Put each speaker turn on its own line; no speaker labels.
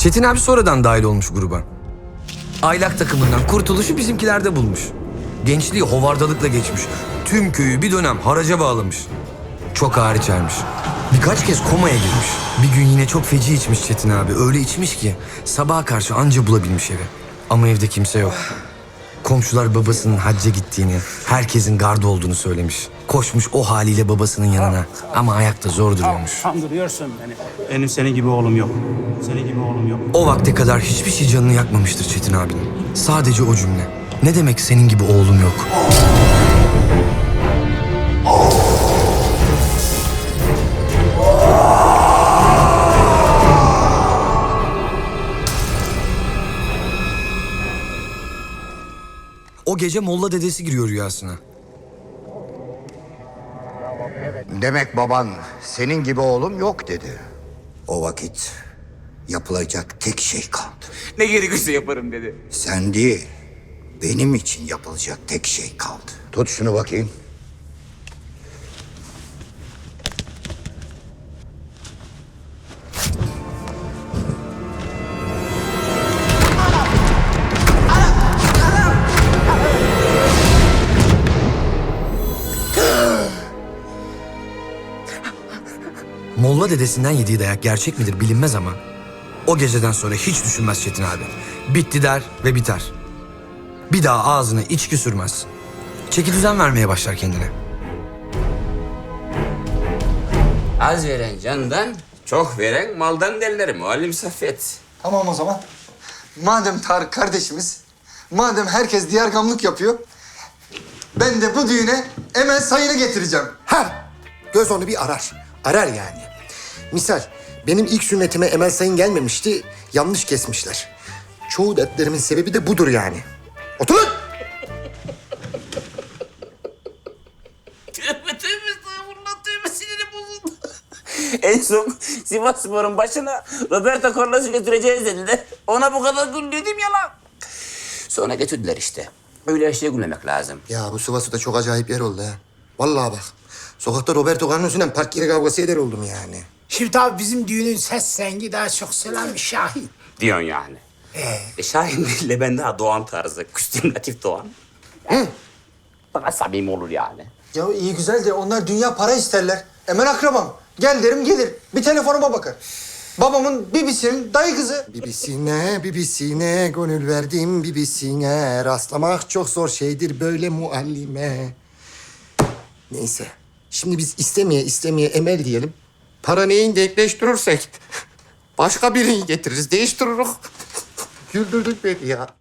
Çetin abi sonradan dahil olmuş gruba. Aylak takımından kurtuluşu bizimkilerde bulmuş. Gençliği hovardalıkla geçmiş. Tüm köyü bir dönem haraca bağlamış. Çok ağır içermiş. Birkaç kez komaya girmiş. Bir gün yine çok feci içmiş Çetin abi. Öyle içmiş ki sabaha karşı anca bulabilmiş evi. Ama evde kimse yok. Komşular babasının hacca gittiğini, herkesin gardı olduğunu söylemiş. Koşmuş o haliyle babasının yanına. Ama ayakta zor duruyormuş.
Kandırıyorsun beni. Benim senin gibi oğlum yok. Senin gibi oğlum yok.
O vakte kadar hiçbir şey canını yakmamıştır Çetin abinin. Sadece o cümle. Ne demek senin gibi oğlum yok? O gece Molla dedesi giriyor rüyasına.
Demek baban senin gibi oğlum yok dedi. O vakit yapılacak tek şey kaldı.
Ne gerekirse yaparım dedi.
Sen değil, benim için yapılacak tek şey kaldı. Tut şunu bakayım.
Molla dedesinden yediği dayak gerçek midir bilinmez ama o geceden sonra hiç düşünmez Çetin abi. Bitti der ve biter. Bir daha ağzına içki sürmez. Çeki düzen vermeye başlar kendine.
Az veren candan, çok veren maldan derler muallim Saffet.
Tamam o zaman. Madem Tarık kardeşimiz, madem herkes diğer gamlık yapıyor, ben de bu düğüne Emel sayını getireceğim.
Ha! Göz onu bir arar. Arar yani. Misal benim ilk sünnetime Emel Sayın gelmemişti. Yanlış kesmişler. Çoğu dertlerimin sebebi de budur yani. Oturun!
Tövbe tövbe estağfurullah tövbe sinirim bozuldu. en son Sivas Spor'un başına Roberto Carlos'u götüreceğiz dediler. Ona bu kadar güldüydüm ya lan. Sonra götürdüler işte. Öyle her şeye gülmemek lazım.
Ya bu Sivas'ta çok acayip yer oldu ha. Vallahi bak. Sokakta Roberto Carlos'la park yeri kavgası eder oldum yani.
Şimdi tabii bizim düğünün ses rengi daha çok Selam Şahin.
Diyorsun yani. E Şahin değil de ben daha Doğan tarzı. Küstümlatif Doğan. Daha samimi olur yani.
Ya iyi güzel de onlar dünya para isterler. Emel akrabam. Gel derim gelir. Bir telefonuma bakar. Babamın bibisinin dayı kızı.
Bibisine, bibisine gönül verdim bibisine. Rastlamak çok zor şeydir böyle muallime. Neyse. Şimdi biz istemeye istemeye emel diyelim. Para neyin denkleştirirsek başka birini getiririz, değiştiririz. Güldürdük beni ya.